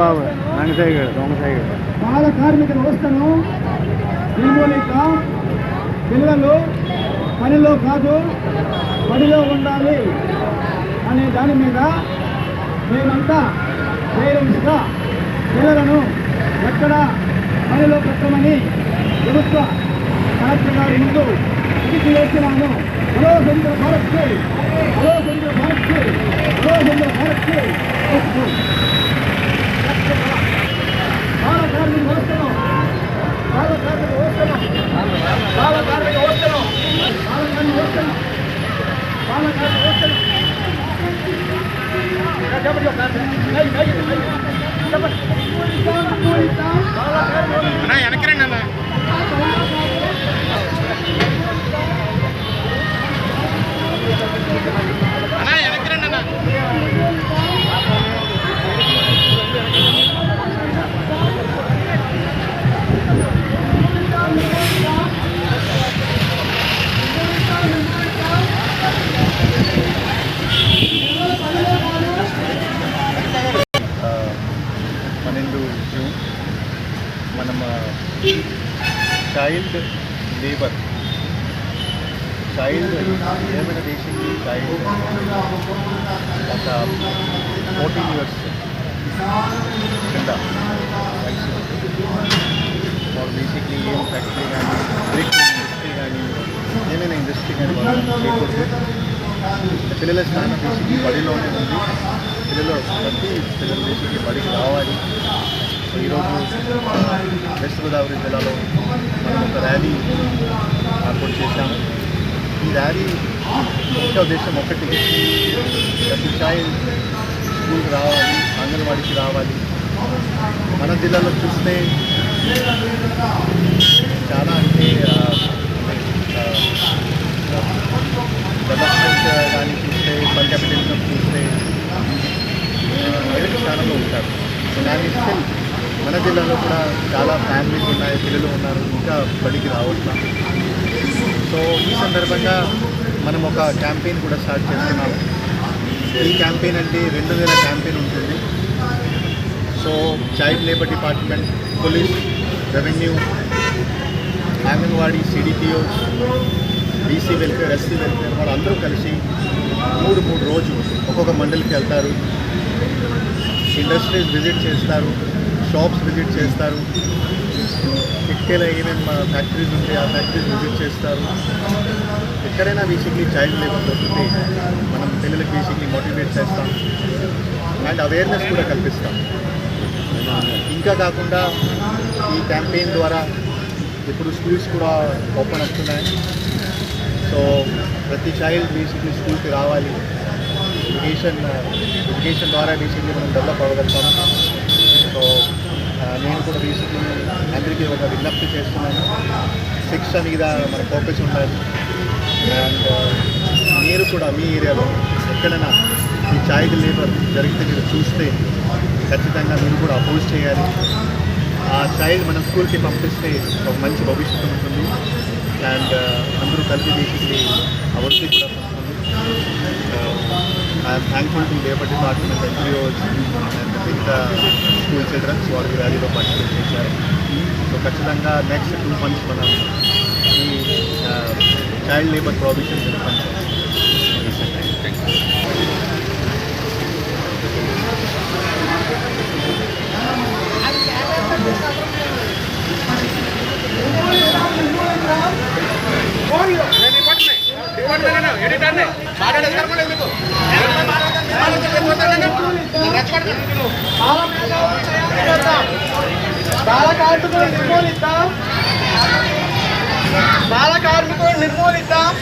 బాబు నంగ సైగడు బాల కార్మిక వ్యవస్థను నిర్మూలిద్దాం పిల్లలు పనిలో కాదు పనిలో ఉండాలి అనే దాని మీద మేమంతా పేరెంట్స్గా పిల్లలను ఎక్కడ పనిలో పెట్టమని ప్రభుత్వ కలెక్టర్ గారి ముందు ఇది వేస్తున్నాను హలో చంద్ర భారత్ أي أي أي చైల్డ్ ఏమైనా దేశంకి చైల్డ్ ఒక ఫోర్టీన్ ఇయర్స్ కింద. వాళ్ళు బేసిక్లీ ఏం ఫ్యాక్టరీ కానీ బ్రిక్ ఇండస్ట్రీ కానీ ఏమైనా ఇండస్ట్రీ కానీ వాళ్ళు చేయకూడదు. పిల్లల స్థానం బేసిక్లీ బడిలోనే ఉంది పిల్లలు ప్రతి పిల్లలు బేసిక్లీ బడికి రావాలి. ఈరోజు వెస్ట్ గోదావరి జిల్లాలో మనం ఒక ర్యాలీ ఈ ర్యాలీ ముఖ్య ఉద్దేశం ఒకటి ప్రతి చైల్డ్ స్కూల్కి రావాలి అంగన్వాడీకి రావాలి. మన జిల్లాలో చూస్తే చాలా అంటే డెవలప్మెంట్ కానీ చూస్తే పర్ క్యాపిటల్ చూస్తే మొదటి స్థానంలో ఉంటారు. సో స్టిల్ మన జిల్లాలో కూడా చాలా ఫ్యామిలీస్ ఉన్నాయి పిల్లలు ఉన్నారు ఇంకా బడికి రావట్లా సో ఈ సందర్భంగా మనం ఒక క్యాంపెయిన్ కూడా స్టార్ట్ చేస్తున్నాము. ఈ క్యాంపెయిన్ అంటే రెండు వేల క్యాంపెయిన్ ఉంటుంది. So child labour department police revenue anganwadi CDPOs BC welfare SC welfare వాళ్ళందరూ కలిసి మూడు మూడు రోజులు ఒక్కొక్క మండలికి వెళ్తారు. ఇండస్ట్రీస్ విజిట్ చేస్తారు. షాప్స్ విజిట్ చేస్తారు. ఇటుకల ఏమేమి ఫ్యాక్టరీస్ ఉంటే ఆ ఫ్యాక్టరీస్ విజిట్ చేస్తారు. ఎక్కడైనా బేసిక్లీ చైల్డ్ లేబర్ దొరికితే మనం పిల్లలకి బేసిక్లీ మోటివేట్ చేస్తాం. అండ్ అవేర్నెస్ కూడా కల్పిస్తాం. ఇంకా కాకుండా ఈ క్యాంపెయిన్ ద్వారా ఇప్పుడు స్కూల్స్ కూడా ఓపెన్ అవుతున్నాయి. సో ప్రతి చైల్డ్ బేసిక్లీ స్కూల్కి రావాలి. ఎడ్యుకేషన్ ఎడ్యుకేషన్ ద్వారా బేసిక్లీ మనం డెవలప్ అవ్వగలుగుతాం. సో నేను కూడా తీసుకుని అందరికీ ఒక విజ్ఞప్తి చేస్తున్నాను. శిక్ష మీద మన ఫోకస్ ఉండాలి. అండ్ మీరు కూడా మీ ఏరియాలో ఎక్కడైనా ఈ చైల్డ్ లేబర్ జరిగితే మీరు చూస్తే ఖచ్చితంగా మీరు కూడా అపోజ్ చేయాలి. ఆ చైల్డ్ మన స్కూల్కి పంపిస్తే ఒక మంచి భవిష్యత్తు ఉంటుంది. అండ్ అందరూ కలిసి బేసిక్లీ అభివృద్ధి కూడా I'm thankful to labour department NGOs and మిగతా స్కూల్ చిల్డ్రన్స్ వాళ్ళకి ర్యాలీలో పార్టిసిపేట్ చేశారు సో ఖచ్చితంగా నెక్స్ట్ టూ మంత్స్ మనం ఈ చైల్డ్ లేబర్ ప్రావిజన్ మీద పనిచేస్తాం బాల కార్మికులు నిర్మూలిద్దాం బాల కార్మికులు నిర్మూలిద్దాం.